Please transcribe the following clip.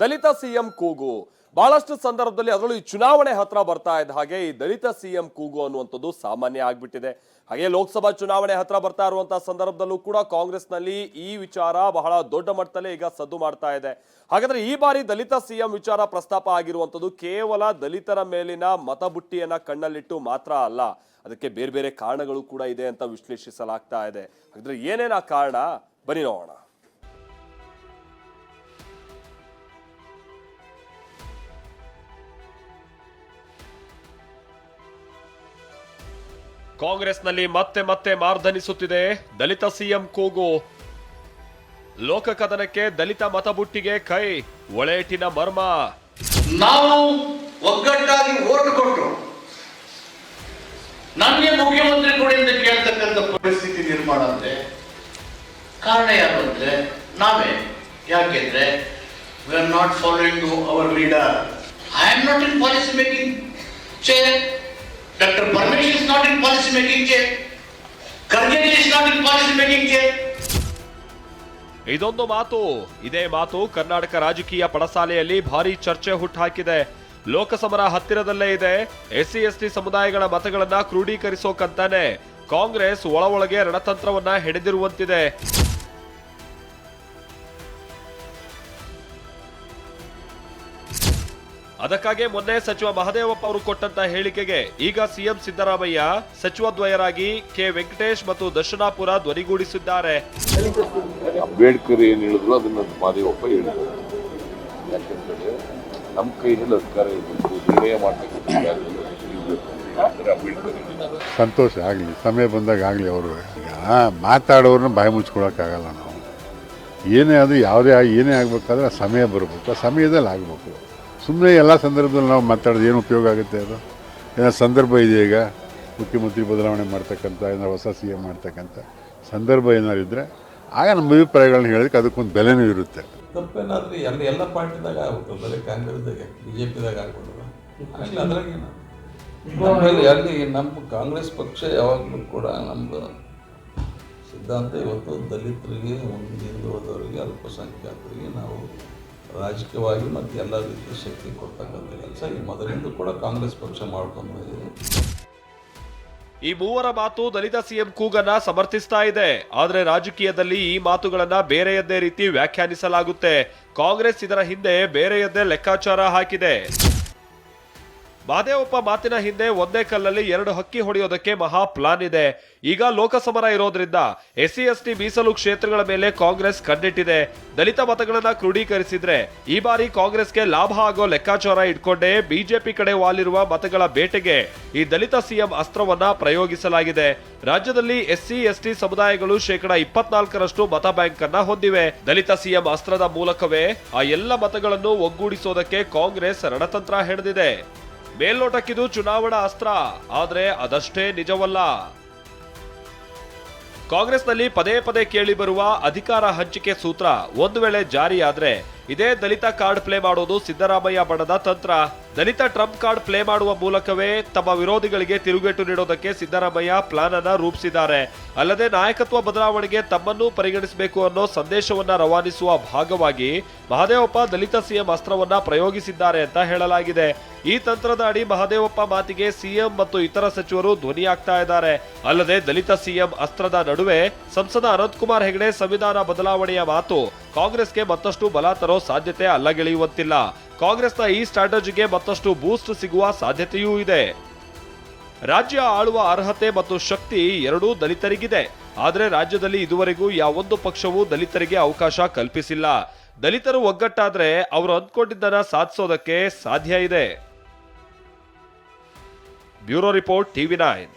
ದಲಿತ CM ಕೂಗು. ಬಹಳಷ್ಟು ಸಂದರ್ಭದಲ್ಲಿ ಅದರಲ್ಲೂ ಈ ಚುನಾವಣೆ ಹತ್ರ ಬರ್ತಾ ಇದ್ದ ಹಾಗೆ ಈ ದಲಿತ ಸಿಎಂ ಕೂಗು ಅನ್ನುವಂಥದ್ದು ಸಾಮಾನ್ಯ ಆಗ್ಬಿಟ್ಟಿದೆ. ಹಾಗೆ ಲೋಕಸಭಾ ಚುನಾವಣೆ ಹತ್ರ ಬರ್ತಾ ಇರುವಂತಹ ಸಂದರ್ಭದಲ್ಲೂ ಕೂಡ ಕಾಂಗ್ರೆಸ್ನಲ್ಲಿ ಈ ವಿಚಾರ ಬಹಳ ದೊಡ್ಡ ಮಟ್ಟದಲ್ಲಿ ಈಗ ಸದ್ದು ಮಾಡ್ತಾ ಇದೆ. ಹಾಗಾದ್ರೆ ಈ ಬಾರಿ ದಲಿತ ಸಿಎಂ ವಿಚಾರ ಪ್ರಸ್ತಾಪ ಆಗಿರುವಂಥದ್ದು ಕೇವಲ ದಲಿತರ ಮೇಲಿನ ಮತಬುಟ್ಟಿಯನ್ನ ಕಣ್ಣಲ್ಲಿಟ್ಟು ಮಾತ್ರ ಅಲ್ಲ, ಅದಕ್ಕೆ ಬೇರೆ ಬೇರೆ ಕಾರಣಗಳು ಕೂಡ ಇದೆ ಅಂತ ವಿಶ್ಲೇಷಿಸಲಾಗ್ತಾ ಇದೆ. ಹಾಗಾದ್ರೆ ಏನೇನ ಕಾರಣ? ಬನ್ನಿ ನೋಡೋಣ. ಕಾಂಗ್ರೆಸ್ನಲ್ಲಿ ಮತ್ತೆ ಮತ್ತೆ ಮಾರ್ಧನಿಸುತ್ತಿದೆ ದಲಿತ ಸಿಎಂ ಕೂಗು. ಲೋಕ ಕದನಕ್ಕೆ ದಲಿತ ಮತಬುಟ್ಟಿಗೆ ಕೈ, ಒಳೇಟಿನ ಮರ್ಮ. ನಾವು ಒಗ್ಗಟ್ಟಾಗಿ ಓಟ್ ಕೊಟ್ಟು ನಮಗೆ ಮುಖ್ಯಮಂತ್ರಿ ಕೊಡಿ ಅಂತ ಕೇಳ್ತಕ್ಕಂಥ ಪರಿಸ್ಥಿತಿ ನಿರ್ಮಾಣ ಅಂದ್ರೆ ಕಾರಣ ಯಾರು ಅಂದ್ರೆ ನಾವೇ. ಯಾಕೆಂದ್ರೆ we are not following our leader I am not in policy making chair not making in policy making chair ಇದೊಂದು ಮಾತು, ಇದೇ ಮಾತು ಕರ್ನಾಟಕ ರಾಜಕೀಯ ಪಡಸಾಲೆಯಲ್ಲಿ ಭಾರಿ ಚರ್ಚೆ ಹುಟ್ಟುಹಾಕಿದೆ ಲೋಕಸಮರ ಹತ್ತಿರದಲ್ಲೇ ಇದೆ, ಎಸ್ಸಿ ಎಸ್ಟಿ ಸಮುದಾಯಗಳ ಮತಗಳನ್ನ ಕ್ರೋಢೀಕರಿಸೋಕಂತಾನೆ ಕಾಂಗ್ರೆಸ್ ಒಳ ಒಳಗೆ ರಣತಂತ್ರವನ್ನ ಹೆಣೆದಿರುವಂತಿದೆ. ಅದಕ್ಕಾಗಿ ಮೊನ್ನೆ ಸಚಿವ ಮಹದೇವಪ್ಪ ಅವರು ಕೊಟ್ಟಂತ ಹೇಳಿಕೆಗೆ ಈಗ ಸಿಎಂ ಸಿದ್ದರಾಮಯ್ಯ ಸಚಿವದ್ವಯರಾಗಿ ಕೆ ವೆಂಕಟೇಶ್ ಮತ್ತು ದರ್ಶನಾಪುರ ಧ್ವನಿಗೂಡಿಸಿದ್ದಾರೆ. ಅಂಬೇಡ್ಕರ್ ಏನು ಹೇಳಿದ್ರು ಅದನ್ನ ಮಹದೇವಪ್ಪ ಹೇಳಿದ್ರು ಯಾಕಂತಂದ್ರೆ ನಮ್ಮ ಕೈಯಲ್ಲಿ ಅಧಿಕಾರ ಇರಬೇಕು ನಿರ್ಣಯ ಮಾಡ್ತಕ್ಕಂಥ. ಸಂತೋಷ ಆಗಲಿ ಸಮಯ ಬಂದಾಗ ಆಗಲಿ ಅವರು. ಈಗ ಮಾತಾಡೋರನ್ನ ಬಾಯಿ ಮುಚ್ಕೊಳಕ್ಕಾಗಲ್ಲ ನಾವು. ಏನೇ ಅದು ಯಾವುದೇ ಏನೇ ಆಗಬೇಕಾದ್ರೆ ಸಮಯ ಬರಬೇಕು. ಆ ಸಮಯದಲ್ಲಿ ಆಗಬೇಕು. ಸುಮ್ಮನೆ ಎಲ್ಲ ಸಂದರ್ಭದಲ್ಲಿ ನಾವು ಮಾತಾಡೋದು ಏನು ಉಪಯೋಗ ಆಗುತ್ತೆ ಅದು? ಏನೋ ಸಂದರ್ಭ ಇದೆ ಈಗ? ಮುಖ್ಯಮಂತ್ರಿ ಬದಲಾವಣೆ ಮಾಡ್ತಕ್ಕಂಥ ಏನಾರು ಹೊಸ ಸಿ ಎಂ ಮಾಡ್ತಕ್ಕಂಥ ಸಂದರ್ಭ ಏನಾರು ಇದ್ದರೆ ಆಗ ನಮ್ಮ ಅಭಿಪ್ರಾಯಗಳನ್ನ ಹೇಳೋದಕ್ಕೆ ಅದಕ್ಕೊಂದು ಬೆಲೆನೂ ಇರುತ್ತೆ. ತಪ್ಪೇನಾದ್ರೆ ಎಲ್ಲ ಎಲ್ಲ ಪಾರ್ಟಿದಾಗ ಬರೀ ಕಾಂಗ್ರೆಸ್ದಾಗ ಅದ್ರಾಗೇನು ಆಮೇಲೆ ಅಲ್ಲಿ ನಮ್ಮ ಕಾಂಗ್ರೆಸ್ ಪಕ್ಷ ಯಾವಾಗಲೂ ಕೂಡ ನಮ್ಮದು ಸಿದ್ಧಾಂತ ಇವತ್ತು ದಲಿತರಿಗೆ ಒಂದು ಹಿಂದುಳಿದವರಿಗೆ ಅಲ್ಪಸಂಖ್ಯಾತರಿಗೆ ನಾವು ರಾಜಕೀಯವಾಗಿ ಮತ್ತು ಎಲ್ಲ ರೀತಿಯ ಶಕ್ತಿ ಕೊಡ್ತಕ್ಕಂಥ ಕೆಲಸ. ಈ ಮೊದಲಿಂದ ಕೂಡ ಕಾಂಗ್ರೆಸ್ ಪಕ್ಷ ಮಾಡ್ಕೊಂಡು ಬಂದಿದೆ. ಈ ಮೂವರ ಮಾತು ದಲಿತ ಸಿಎಂ ಕೂಗನ್ನ ಸಮರ್ಥಿಸ್ತಾ ಇದೆ. ಆದ್ರೆ ರಾಜಕೀಯದಲ್ಲಿ ಈ ಮಾತುಗಳನ್ನ ಬೇರೆಯದ್ದೇ ರೀತಿ ವ್ಯಾಖ್ಯಾನಿಸಲಾಗುತ್ತೆ. ಕಾಂಗ್ರೆಸ್ ಇದರ ಹಿಂದೆ ಬೇರೆಯದ್ದೇ ಲೆಕ್ಕಾಚಾರ ಹಾಕಿದೆ. ಮಹದೇವಪ್ಪ ಮಾತಿನ ಹಿಂದೆ ಒಂದೇ ಕಲ್ಲಲ್ಲಿ ಎರಡು ಹಕ್ಕಿ ಹೊಡೆಯೋದಕ್ಕೆ ಮಹಾ ಪ್ಲಾನ್ ಇದೆ. ಈಗ ಲೋಕಸಮರ ಇರೋದ್ರಿಂದ ಎಸ್ಸಿ ಎಸ್ಟಿ ಮೀಸಲು ಕ್ಷೇತ್ರಗಳ ಮೇಲೆ ಕಾಂಗ್ರೆಸ್ ಕಣ್ಣಿಟ್ಟಿದೆ. ದಲಿತ ಮತಗಳನ್ನ ಕ್ರೋಢೀಕರಿಸಿದ್ರೆ ಈ ಬಾರಿ ಕಾಂಗ್ರೆಸ್ಗೆ ಲಾಭ ಆಗೋ ಲೆಕ್ಕಾಚಾರ ಇಟ್ಕೊಂಡೇ ಬಿಜೆಪಿ ಕಡೆ ವಾಲಿರುವ ಮತಗಳ ಬೇಟೆಗೆ ಈ ದಲಿತ ಸಿಎಂ ಅಸ್ತ್ರವನ್ನ ಪ್ರಯೋಗಿಸಲಾಗಿದೆ. ರಾಜ್ಯದಲ್ಲಿ ಎಸ್ಸಿ ಎಸ್ಟಿ ಸಮುದಾಯಗಳು ಶೇಕಡ ಇಪ್ಪತ್ನಾಲ್ಕರಷ್ಟು ಮತ ಬ್ಯಾಂಕ್ ಅನ್ನ ಹೊಂದಿವೆ. ದಲಿತ ಸಿಎಂ ಅಸ್ತ್ರದ ಮೂಲಕವೇ ಆ ಎಲ್ಲ ಮತಗಳನ್ನು ಒಗ್ಗೂಡಿಸೋದಕ್ಕೆ ಕಾಂಗ್ರೆಸ್ ರಣತಂತ್ರ ಹೆಣೆದಿದೆ. ಮೇಲ್ನೋಟಕ್ಕಿದು ಚುನಾವಣಾ ಅಸ್ತ್ರ, ಆದರೆ ಅದಷ್ಟೇ ನಿಜವಲ್ಲ. ಕಾಂಗ್ರೆಸ್ನಲ್ಲಿ ಪದೇ ಪದೇ ಕೇಳಿಬರುವ ಅಧಿಕಾರ ಹಂಚಿಕೆ ಸೂತ್ರ, ಒಂದು ವೇಳೆ ಜಾರಿಯಾದ್ರೆ ಇದೇ ದಲಿತ ಕಾರ್ಡ್ ಪ್ಲೇ ಮಾಡೋದು ಸಿದ್ದರಾಮಯ್ಯ ಬಣದ ತಂತ್ರ. ದಲಿತ ಟ್ರಂಪ್ ಕಾರ್ಡ್ ಪ್ಲೇ ಮಾಡುವ ಮೂಲಕವೇ ತಮ್ಮ ವಿರೋಧಿಗಳಿಗೆ ತಿರುಗೇಟು ನೀಡೋದಕ್ಕೆ ಸಿದ್ದರಾಮಯ್ಯ ಪ್ಲಾನ್ ಅನ್ನ ರೂಪಿಸಿದ್ದಾರೆ. ಅಲ್ಲದೆ ನಾಯಕತ್ವ ಬದಲಾವಣೆಗೆ ತಮ್ಮನ್ನೂ ಪರಿಗಣಿಸಬೇಕು ಅನ್ನೋ ಸಂದೇಶವನ್ನ ರವಾನಿಸುವ ಭಾಗವಾಗಿ ಮಹದೇವಪ್ಪ ದಲಿತ ಸಿಎಂ ಅಸ್ತ್ರವನ್ನ ಪ್ರಯೋಗಿಸಿದ್ದಾರೆ ಅಂತ ಹೇಳಲಾಗಿದೆ. ಈ ತಂತ್ರದ ಅಡಿ ಮಹದೇವಪ್ಪ ಮಾತಿಗೆ ಸಿಎಂ ಮತ್ತು ಇತರ ಸಚಿವರು ಧ್ವನಿಯಾಗ್ತಾ ಇದ್ದಾರೆ. ಅಲ್ಲದೆ ದಲಿತ ಸಿಎಂ ಅಸ್ತ್ರದ ನಡುವೆ ಸಂಸದ ಅನಂತಕುಮಾರ್ ಹೆಗಡೆ ಸಂವಿಧಾನ ಬದಲಾವಣೆಯ ಮಾತು ಕಾಂಗ್ರೆಸ್ಗೆ ಮತ್ತಷ್ಟು ಬಲ ತರೋ ಸಾಧ್ಯತೆ ಅಲ್ಲಗೆಳೆಯುವಂತಿಲ್ಲ. ಕಾಂಗ್ರೆಸ್ನ ಈ ಸ್ಟ್ರಾಟಜಿಗೆ ಮತ್ತಷ್ಟು ಬೂಸ್ಟ್ ಸಿಗುವ ಸಾಧ್ಯತೆಯೂ ಇದೆ. ರಾಜ್ಯ ಆಳುವ ಅರ್ಹತೆ ಮತ್ತು ಶಕ್ತಿ ಎರಡೂ ದಲಿತರಿಗಿದೆ. ಆದರೆ ರಾಜ್ಯದಲ್ಲಿ ಇದುವರೆಗೂ ಯಾವೊಂದು ಪಕ್ಷವೂ ದಲಿತರಿಗೆ ಅವಕಾಶ ಕಲ್ಪಿಸಿಲ್ಲ. ದಲಿತರು ಒಗ್ಗಟ್ಟಾದ್ರೆ ಅವರು ಅಂದ್ಕೊಂಡಿದ್ದನ್ನ ಸಾಧಿಸೋದಕ್ಕೆ ಸಾಧ್ಯ ಇದೆ. Bureau report TV nine.